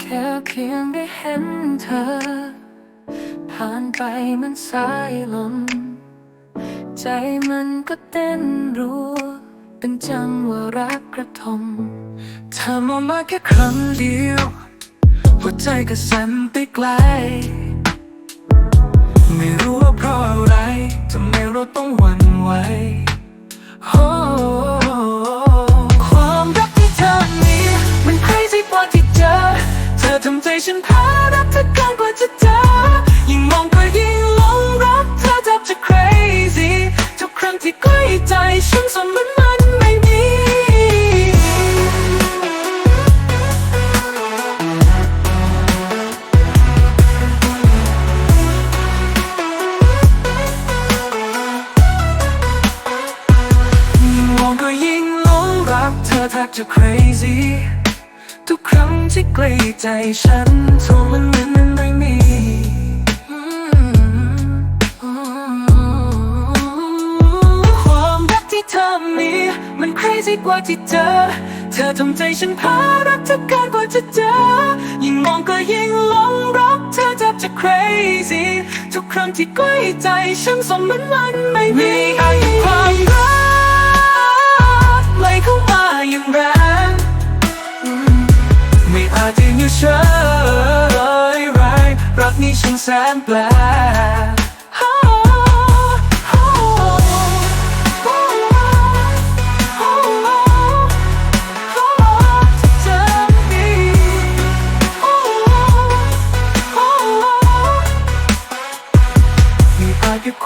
แค่เพียงได้เห็นเธอ ผ่านไปมันสายลม ใจมันก็เต้นรัวเป็นจังว่ารักกระทมเธอมองมาแค่ครั้งเดียว หัวใจก็สั่นไปไกล ใจฉันพารักเธอเกินกว่าจะเจอยิ่งมองก็ยิ่งหลงรักเธอแทบจะ crazy ทุกครั้งที่ใกล้ใจฉันสมมันมันไม่มียิ่งมองก็ยิ่งหลงรักเธอแทบจะ crazy ทุกครั้งที่ใกล้ใจฉันโทรมันเหมือนมันไม่มีความรักที่เธอมีมัน crazy กว่าที่เจอ เธอทำใจฉันพารักเธอเกินกว่าจะเจอ ยิ่งมองก็ยิ่งหลงรักเธอแทบจะ crazy ทุกครั้งที่ใกล้ใจฉันสมมันมันไม่มีความ นี้ช่างแสนแปลก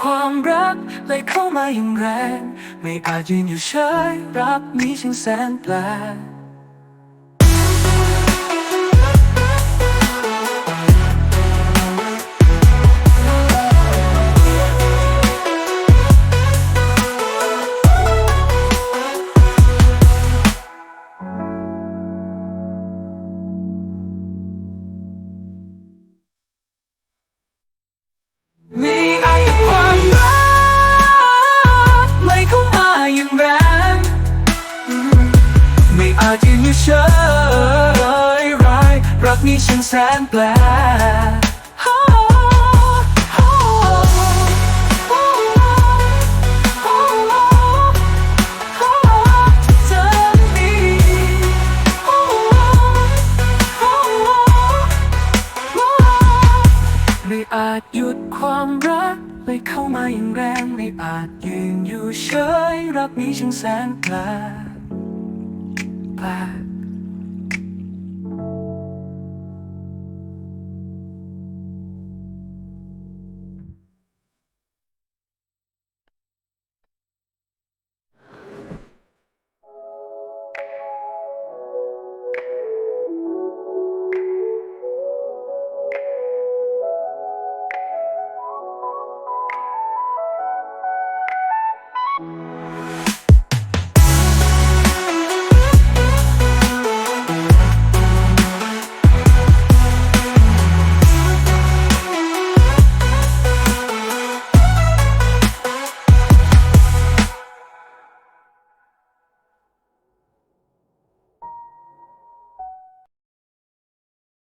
ความรักเลยเข้ามาอย่างแรง ไม่อาจยืนอยู่เฉยรักนี้ช่างแสนแปลก อยู่เฉยไรรักนี้ช่างแสนแปลกจะมีไม่อาจหยุดความรักเลยเข้ามาอย่างแรง ไม่อาจยืนอยู่เฉย รักนี้ช่างแสนแปลก